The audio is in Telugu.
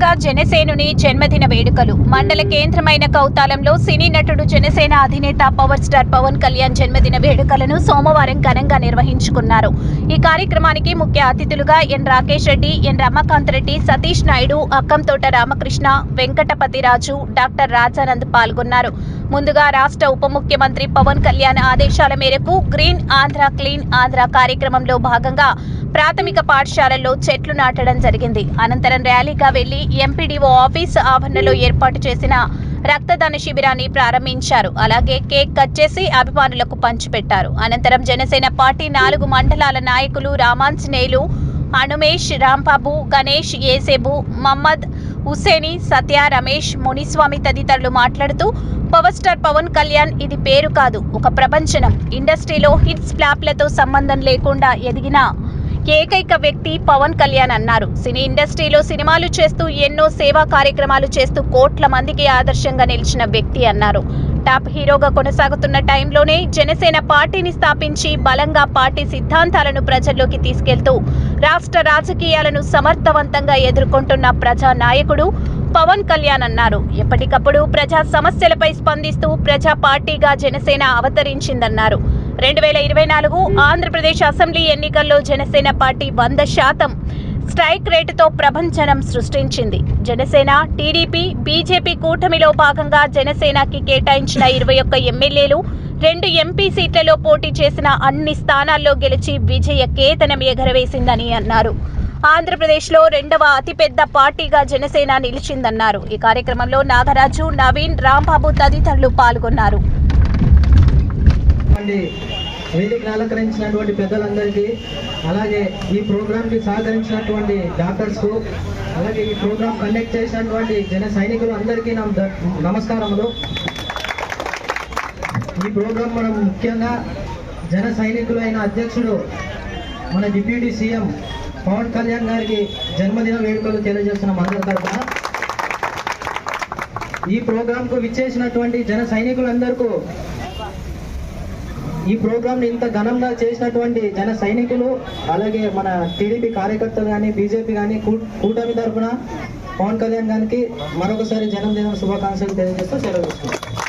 ఘనంగా జనసేనుని జన్మదిన వేడుకలు. మండల కేంద్రమైన కౌతాలంలో సినీ నటుడు జనసేన అధినేత పవర్ స్టార్ పవన్ కళ్యాణ్ జన్మదిన వేడుకలను సోమవారం ఘనంగా నిర్వహించుకున్నారు. ఈ కార్యక్రమానికి ముఖ్య అతిథులుగా N. Rakesh Reddy N. Ramakanth Reddy Satish Naidu Akkanthota Ramakrishna Venkatapathiraju doctor Rajanand పాల్గొన్నారు. ముందుగా రాష్ట్ర ఉప ముఖ్యమంత్రి పవన్ కళ్యాణ్ ఆదేశాల మేరకు గ్రీన్ ఆంధ్ర క్లీన్ ఆంధ్ర కార్యక్రమంలో భాగంగా ప్రాథమిక పాఠశాలల్లో చెట్లు నాటడం జరిగింది. అనంతరం ర్యాలీగా వెళ్ళి ఎంపీడీఓ ఆఫీస్ ఆవరణలో ఏర్పాటు చేసిన రక్తదాన శిబిరాన్ని ప్రారంభించారు. అలాగే కేక్ కట్ చేసి అభిమానులకు పంచిపెట్టారు. అనంతరం జనసేన పార్టీ నాలుగు మండలాల నాయకులు రామాంజనేయులు హనుమేష్ రాంబాబు గణేష్ ఏసేబు మహమ్మద్ హుసేని సత్య రమేష్ మునిస్వామి తదితరులు మాట్లాడుతూ పవర్ స్టార్ పవన్ కళ్యాణ్ ఇది పేరు కాదు. ఒక ప్రపంచనం ఇండస్ట్రీలో హిట్స్ ఫ్లాప్లతో సంబంధం లేకుండా ఎదిగిన ఏకైక వ్యక్తి పవన్ కళ్యాణ్ అన్నారు. సినీ ఇండస్ట్రీలో సినిమాలు చేస్తూ ఎన్నో సేవా కార్యక్రమాలు చేస్తూ కోట్ల మందికి ఆదర్శంగా నిలిచిన వ్యక్తి అన్నారు. టాప్ హీరోగా కొనసాగుతున్న టైంలోనే జనసేన పార్టీని స్థాపించి బలంగా పార్టీ సిద్ధాంతాలను ప్రజల్లోకి తీసుకెళ్తూ రాష్ట్ర రాజకీయాలను సమర్థవంతంగా ఎదుర్కొంటున్న ప్రజా నాయకుడు పవన్ కళ్యాణ్ అన్నారు. ఎప్పటికప్పుడు ప్రజా సమస్యలపై స్పందిస్తూ ప్రజా పార్టీగా జనసేన అవతరించిందన్నారు. రెండు వేల ఇరవై నాలుగు ఆంధ్రప్రదేశ్ అసెంబ్లీ ఎన్నికల్లో జనసేన పార్టీ వంద శాతం స్ట్రైక్ రేటుతో ప్రభంజనం సృష్టించింది. జనసేన టీడీపీ బీజేపీ కూటమిలో భాగంగా జనసేనకి కేటాయించిన ఇరవై ఒక్క ఎమ్మెల్యేలు రెండు ఎంపీ సీట్లలో పోటీ చేసిన అన్ని స్థానాల్లో గెలిచి విజయ కేతనం ఎగరవేసిందని అన్నారు. ఆంధ్రప్రదేశ్లో రెండవ అతిపెద్ద పార్టీగా జనసేన నిలిచిందన్నారు. ఈ కార్యక్రమంలో నాగరాజు నవీన్ రాంబాబు తదితరులు పాల్గొన్నారు. అండి వేదికను అలంకరించినటువంటి పెద్దలందరికీ అలాగే ఈ ప్రోగ్రాంకి సహకరించినటువంటి డాక్టర్స్కు అలాగే ఈ ప్రోగ్రామ్ కండక్ట్ చేసినటువంటి జన సైనికులు అందరికీ నమస్కారములు. ఈ ప్రోగ్రాం మనం ముఖ్యంగా జన సైనికులైన అధ్యక్షుడు మన డిప్యూటీ సీఎం పవన్ కళ్యాణ్ గారికి జన్మదిన వేడుకలు తెలియజేస్తున్నాం అందరి తరఫున. ఈ ప్రోగ్రాంకు విచ్చేసినటువంటి జన సైనికులందరికీ ఈ ప్రోగ్రాం ని ఇంత ఘనంగా చేసినటువంటి జన సైనికులు అలాగే మన టీడీపీ కార్యకర్తలు కానీ బీజేపీ కానీ కూటమి తరఫున పవన్ కళ్యాణ్ గారికి మరొకసారి జన్మదిన శుభాకాంక్షలు తెలియజేస్తూ సెలవు